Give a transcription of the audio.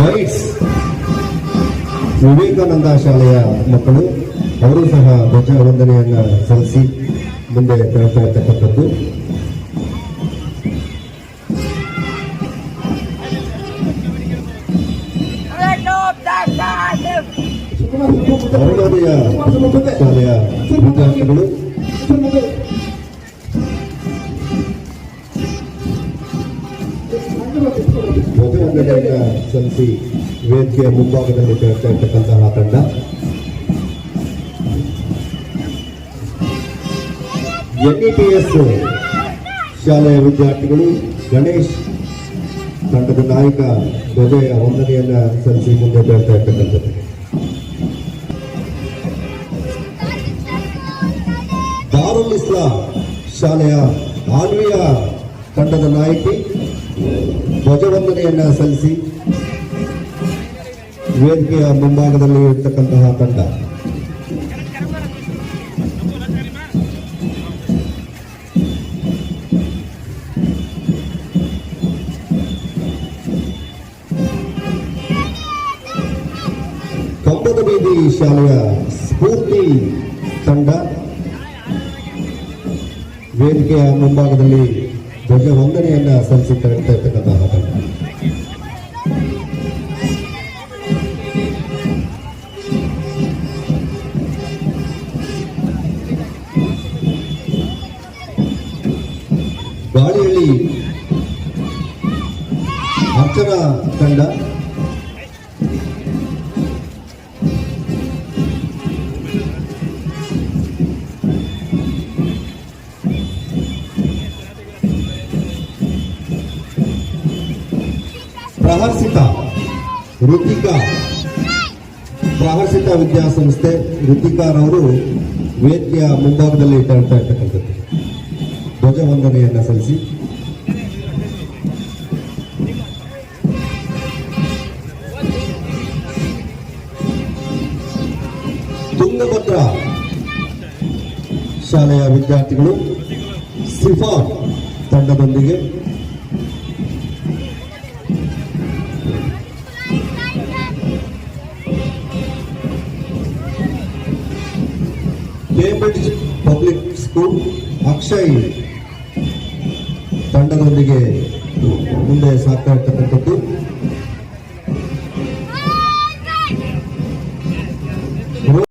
Guides Vivekananda ಶಾಲೆಯ ಮಕ್ಕಳು ಅವರು ಸಹ ಧ್ವಜ ವಂದನೆಯನ್ನ ಸಲ್ಲಿಸಿ ಮುಂದೆ ತೆರಳ್ತಾ ಇರ್ತಕ್ಕಂಥದ್ದು. ಅರುಣೋದಯ ಶಾಲೆಯ ವಿದ್ಯಾರ್ಥಿಗಳು. ಧ್ವಜವಂದನೆಯನ್ನ ಸಲ್ಲಿಸಿ ವೇದಿಕೆಯ ಮುಂಭಾಗದಲ್ಲಿ ತೆರಳ್ತಾ ಇರ್ತಕ್ಕಂತಹ ತಂಡ. ಎನ್ಇಪಿಎಸ್ ಶಾಲೆಯ ವಿದ್ಯಾರ್ಥಿಗಳು ಗಣೇಶ್ ತಂಡದ ನಾಯಕ ಧ್ವಜೆಯ ವಂದನೆಯನ್ನ ಸಲ್ಲಿಸಿ ಮುಂದೆ ಬರ್ತಾ ಇರ್ತಕ್ಕಂಥದ್ದು. ದಾರುಲ್ ಇಸ್ಲಾಂ ಶಾಲೆಯ ಆನ್ವಿಯ ತಂಡದ ನಾಯಕಿ ಧ್ವಜವಂದನೆಯನ್ನ ಸಲ್ಲಿಸಿ ವೇದಿಕೆಯ ಮುಂಭಾಗದಲ್ಲಿ ಇರ್ತಕ್ಕಂತಹ ತಂಡ. ಕಂಬದ ಬೀದಿ ಶಾಲೆಯ ಸ್ಫೂರ್ತಿ ತಂಡ. ವೇದಿಕೆಯ ಮುಂಭಾಗದಲ್ಲಿ ಧ್ವಜ ವಂದನೆಯನ್ನ ಸಲ್ಲಿಸುತ್ತಾ ಇರ್ತಾ ಇರ್ತಕ್ಕಂತಹ ಹಾಡು ಗಾಳಿಯಲ್ಲಿ ಅರ್ಚನಾ ತಂಡ ಪ್ರಹರ್ಷಿತ ಋತಿಕಾ ಪ್ರಹರ್ಷಿತ ವಿದ್ಯಾಸಂಸ್ಥೆ ಋತಿಕಾರವರು ವೇದಿಕೆಯ ಮುಂಭಾಗದಲ್ಲಿ ಇಟ್ಟಂತ ಇರ್ತಕ್ಕಂಥದ್ದು ಧ್ವಜವಂದನೆಯನ್ನ ಸಲ್ಲಿಸಿ. ತುಂಗಭದ್ರ ಶಾಲೆಯ ವಿದ್ಯಾರ್ಥಿಗಳು ಸಿಫಾನ್ ತಂಡದೊಂದಿಗೆ ಕೇಂಬ್ರಿಡ್ಜ್ ಪಬ್ಲಿಕ್ ಸ್ಕೂಲ್ ಅಕ್ಷಯ್ ತಂಡದೊಂದಿಗೆ ಮುಂದೆ ಸಾಕ್ತಾ ಇರ್ತಕ್ಕಂಥದ್ದು.